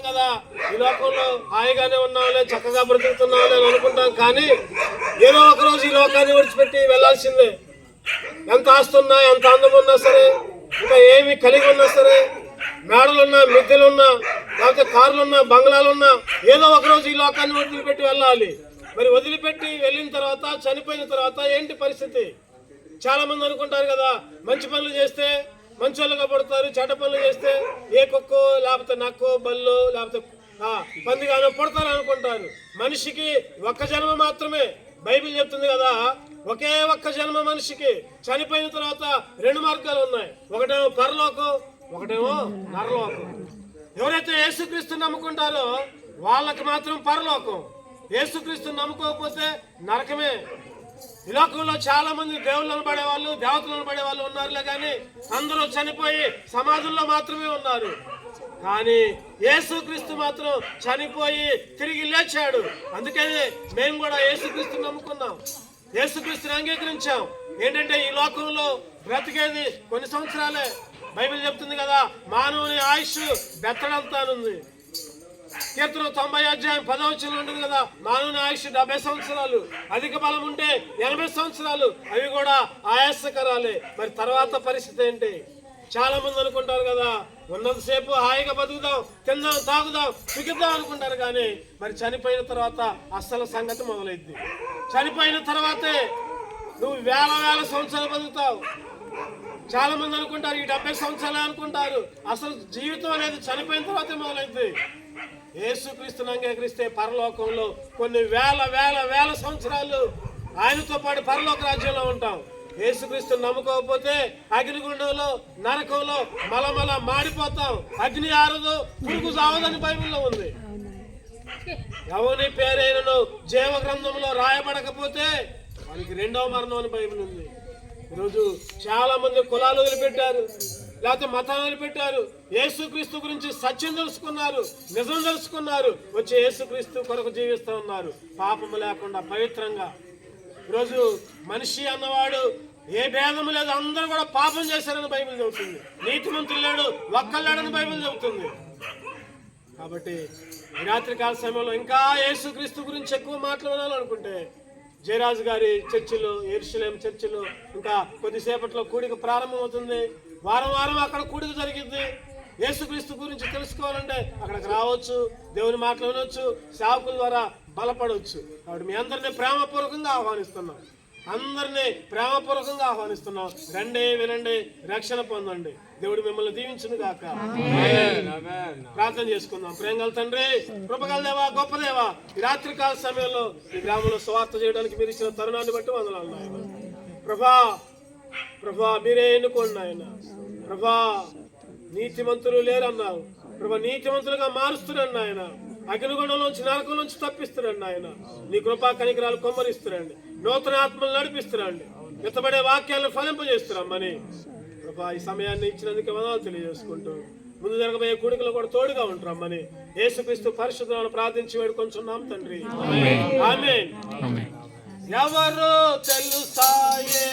అనుకుంటాం కదా ఈ లోకంలో హాయిగానే ఉన్నాంలే చక్కగా బ్రతుకుతున్నాంలే అని అనుకుంటాం. కానీ ఏదో ఒక రోజు ఈ లోకాన్ని విడిచిపెట్టి వెళ్ళాల్సిందే. ఎంత ఆస్తున్నా ఎంత అందం ఉన్నా సరే ఇంకా ఏమి కలిగి ఉన్నా సరే మేడలున్నా మిద్దెలున్నా లేకపోతే కార్లున్నా బంగ్లాలున్నా ఏదో ఒక రోజు ఈ లోకాన్ని వదిలిపెట్టి వెళ్ళాలి. మరి వదిలిపెట్టి వెళ్ళిన తర్వాత చనిపోయిన తర్వాత ఏంటి పరిస్థితి? చాలా మంది అనుకుంటారు కదా మంచి పనులు చేస్తే మంచోళ్ళుగా పడతారు చెడ్డ పనులు చేస్తే ఏ కుక్కో లేకపోతే నక్కో బల్లో లేకపోతే పందిగానో పడతారు అనుకుంటారు మనిషికి ఒక్క జన్మ మాత్రమే. బైబిల్ చెప్తుంది కదా ఒకే ఒక్క జన్మ మనిషికి. చనిపోయిన తర్వాత రెండు మార్గాలు ఉన్నాయి. ఒకటేమో పరలోకం ఒకటేమో నరలోకం. ఎవరైతే యేసుక్రీస్తు నమ్ముకుంటారో వాళ్ళకి మాత్రం పరలోకం. యేసుక్రీస్తు నమ్ముకోకపోతే నరకమే. ఈ లోకంలో చాలా మంది దేవుళ్ళను పడేవాళ్ళు దేవతలను పడేవాళ్ళు ఉన్నారులే కానీ అందరూ చనిపోయి సమాజంలో మాత్రమే ఉన్నారు. కానీ యేసుక్రీస్తు మాత్రం చనిపోయి తిరిగి లేచాడు. అందుకని మేము కూడా యేసుక్రీస్తు నమ్ముకున్నాం. యేసుక్రీస్తుని అంగీకరించాం. ఏంటంటే ఈ లోకంలో బ్రతికేది కొన్ని సంవత్సరాలే. బైబిల్ చెప్తుంది కదా మానవుని ఆయుష్ బెత్తడంతానుంది. కీర్తన తొంభై అధ్యాయం పదవచనం ఉంటుంది కదా మానవుని ఆయుష్ డెబ్బై సంవత్సరాలు అధిక బలం ఉంటే ఎనభై సంవత్సరాలు అవి కూడా ఆయాసకరాలే. మరి తర్వాత పరిస్థితి ఏంటి? చాలా మంది అనుకుంటారు కదా ఉన్నంతసేపు హాయిగా బతుకుదాం తిందాం తాగుదాం సుఖిద్దాం అనుకుంటారు కానీ మరి చనిపోయిన తర్వాత అస్సలు సంగతి మొదలైద్ది. చనిపోయిన తర్వాతే నువ్వు వేల వేల సంవత్సరాలు బతుకుతావు. చాలా మంది అనుకుంటారు ఈ డెబ్బై సంవత్సరాలు అనుకుంటారు. అసలు జీవితం అనేది చనిపోయిన తర్వాతే మొదలైంది యేసుక్రీస్తుని అంగీకరిస్తే పరలోకంలో కొన్ని వేల వేల వేల సంవత్సరాలు ఆయనతో పాటు పరలోక రాజ్యంలో ఉంటాం. యేసుక్రీస్తుని నమ్ముకోకపోతే అగ్నిగుండంలో నరకంలో మలమల మాడిపోతాం. అగ్ని ఆరదు పురుగు సావదని బైబిల్లో ఉంది. ఎవరి పేరైనను జీవ గ్రంథంలో రాయబడకపోతే వానికి రెండవ మరణం అని బైబిల్ ఉంది. ఈరోజు చాలా మంది కులాలు వదిలిపెట్టారు. లేకపోతే మతాలు పెట్టారు. యేసుక్రీస్తు గురించి సత్యం తెలుసుకున్నారు నిజం తెలుసుకున్నారు వచ్చి యేసుక్రీస్తు కొరకు జీవిస్తూ ఉన్నారు. పాపము లేకుండా పవిత్రంగా. ఈరోజు మనిషి అన్నవాడు ఏ భేదం లేదు అందరూ కూడా పాపం చేశారని బైబిల్ చెబుతుంది. నీతిమంతులు లేడు ఒక్కళ్ళాడని బైబిల్ చెబుతుంది. కాబట్టి ఈ రాత్రికాల సమయంలో ఇంకా యేసుక్రీస్తు గురించి ఎక్కువ మాట్లాడాలనుకుంటే జయరాజు గారి చర్చిలో ఎరుసలేం చర్చిలో ఇంకా కొద్దిసేపట్లో కూడిక ప్రారంభమవుతుంది. వారం వారం అక్కడ కూడిక జరిగింది. యేసుక్రీస్తు గురించి తెలుసుకోవాలంటే అక్కడికి రావచ్చు దేవుని మాటలు వినొచ్చు సేవకుల ద్వారా బలపడవచ్చు. కాబట్టి మీ అందరినీ ప్రేమపూర్వకంగా ఆహ్వానిస్తున్నాం. అందరినీ ప్రేమపూర్వకంగా ఆహ్వానిస్తున్నాం. రండి వినండి రక్షణ పొందండి. దేవుడు మిమ్మల్ని దీవించును గాక. ప్రార్థన చేసుకుందాం. ప్రేంగల తండ్రి కృపగల దేవా గొప్ప దేవా ఈ రాత్రి కాల సమయంలో ఈ గ్రామంలో స్వార్థ చేయడానికి మీరు ఇచ్చిన తరుణాన్ని బట్టి వందనాలు ప్రభా ప్రభా మీరే ఎన్నుకోండి ఆయన ప్రభా నీతిమంతులు లేరన్నావు. ప్రభా నీతిమంతులుగా మారుస్తున్నాను నాయన. అగ్నిగుండంలోంచి నరకం నుంచి తప్పిస్తున్నాడు నాయన నీ కృపా కనికరాలు కొమ్మరిస్తున్నాండి నూతన ఆత్మలు నడిపిస్తున్నాండి ఎత్తబడే వాక్యాలను ఫలింపజేస్తున్నామని ప్రభా ఈ సమయాన్ని ఇచ్చినందుకు వదనాలు తెలియజేసుకుంటూ ముందు జరగబోయే కూడికలు కూడా తోడుగా ఉంటామని యేసుక్రీస్తు పరిశుద్ధులను ప్రార్థించి వేడుకొంచున్నాం తండ్రి. ఆమె ఎవరు తెలుసాయే